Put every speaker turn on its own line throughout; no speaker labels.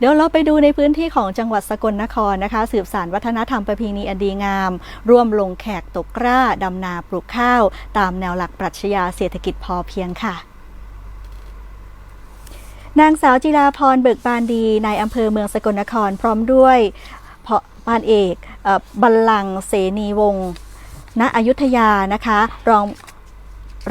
เดี๋ยวเราไปดูในพื้นที่ของจังหวัดสกลนครนะคะ สืบสานวัฒนธรรมประเพณีอันดีงาม ร่วมลงแขกตกกล้าดำนาปลูกข้าว ตามแนวหลักปรัชญาเศรษฐกิจพอเพียงค่ะนางสาวจิราพรเบิกบานดีในายอำเภอเมืองสกลนครพร้อมด้วยพาะปานเอกเออบัลลังเสนีวงศ์ณอยุธยานะคะรอง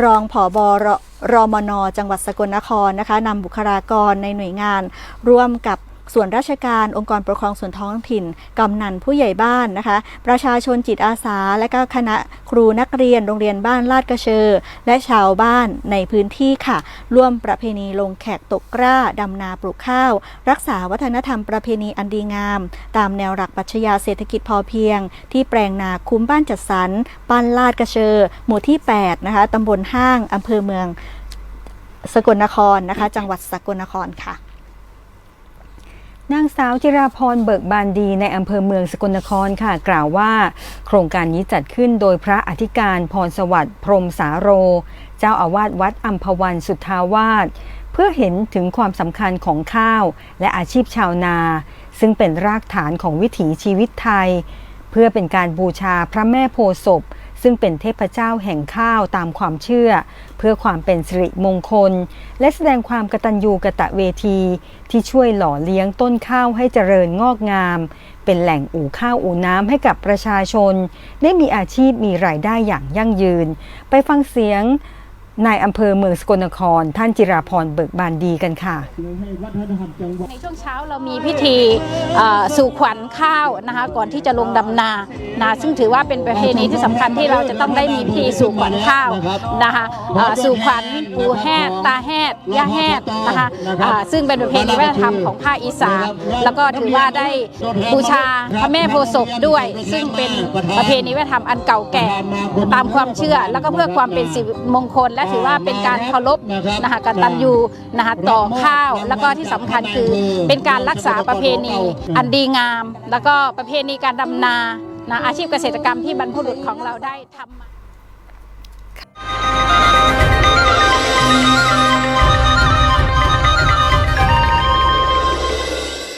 รองผอบรรมน จังหวัดสกลนครนะคะนำบุคลากรในหน่วยงาน ร่วมกับ ส่วนราชการองค์กรปกครองส่วนท้องถิ่น กำนันผู้ใหญ่บ้านนะคะ ประชาชนจิตอาสา และก็คณะครูนักเรียนโรงเรียนบ้านลาดกระเชอ และชาวบ้านในพื้นที่ค่ะ ร่วมประเพณีลงแขกตกกล้าดำนาปลูกข้าว รักษาวัฒนธรรมประเพณีอันดีงาม ตามแนวหลักปัชญาเศรษฐกิจพอเพียง ที่แปลงนาคุ้มบ้านจัดสรรบ้านลาดกระเชอ หมู่ที่ 8 นะคะตำบลห้างอำเภอเมืองสกลนครนะคะ จังหวัดสกลนครค่ะา
งสาวจิราพรเบิกบานดีในอำเภอเมืองสกลนครค่ะ กล่าวว่า โครงการนี้จัดขึ้นโดยพระอธิการพรสวัสดิ์พรมสาโร เจ้าอาวาสวัดอัมพวันสุทธาวาสเพื่อเห็นถึงความสำคัญของข้าว และอาชีพชาวนา ซึ่งเป็นรากฐานของวิถีชีวิตไทย เพื่อเป็นการบูชาพระแม่โพศพ ซึ่งเป็นเทพเจ้าแห่งข้าวตามความเชื่อ เพื่อความเป็นสิริมงคล และแสดงความกตัญญูกะตะเวที ที่ช่วยหล่อเลี้ยงต้นข้าวให้เจริญงอกงาม เป็นแหล่งอู่ข้าวอู่น้ำให้กับประชาชน ได้มีอาชีพมีรายได้อย่างยั่งยืน ไปฟังเสียง นายอำเภอเมืองสกลนคร ท่านจิราพรเบิกบานดีกันค่ะ
ในช่วงเช้าเรามีพิธีสู่ขวัญข้าวนะคะก่อนที่จะลงดำนานะซึ่งถือว่าเป็นประเพณีที่สำคัญที่เราจะต้องได้มีพิธีสู่ขวัญข้าวนะคะสู่ขวัญปูแห่ตาแห่ย่าแห่นะคะซึ่งเป็นประเพณีวัฒนธรรมของภาคอีสานแล้วก็ถือว่าได้บูชาพระแม่โพศพด้วย ซึ่งเป็นประเพณีวัฒนธรรมอันเก่าแก่ตามความเชื่อ แล้วก็เพื่อความเป็นสิริมงคลและถือว่าเป็นการเคารพนะคะกตัญญูนะคะต่อข้าว แล้วก็ที่สำคัญคือเป็นการรักษาประเพณีอันดีงาม แล้วก็ประเพณีการดำนานะอาชีพเกษตรกรรมที่บรรพบุรุษของเราได้ทำมา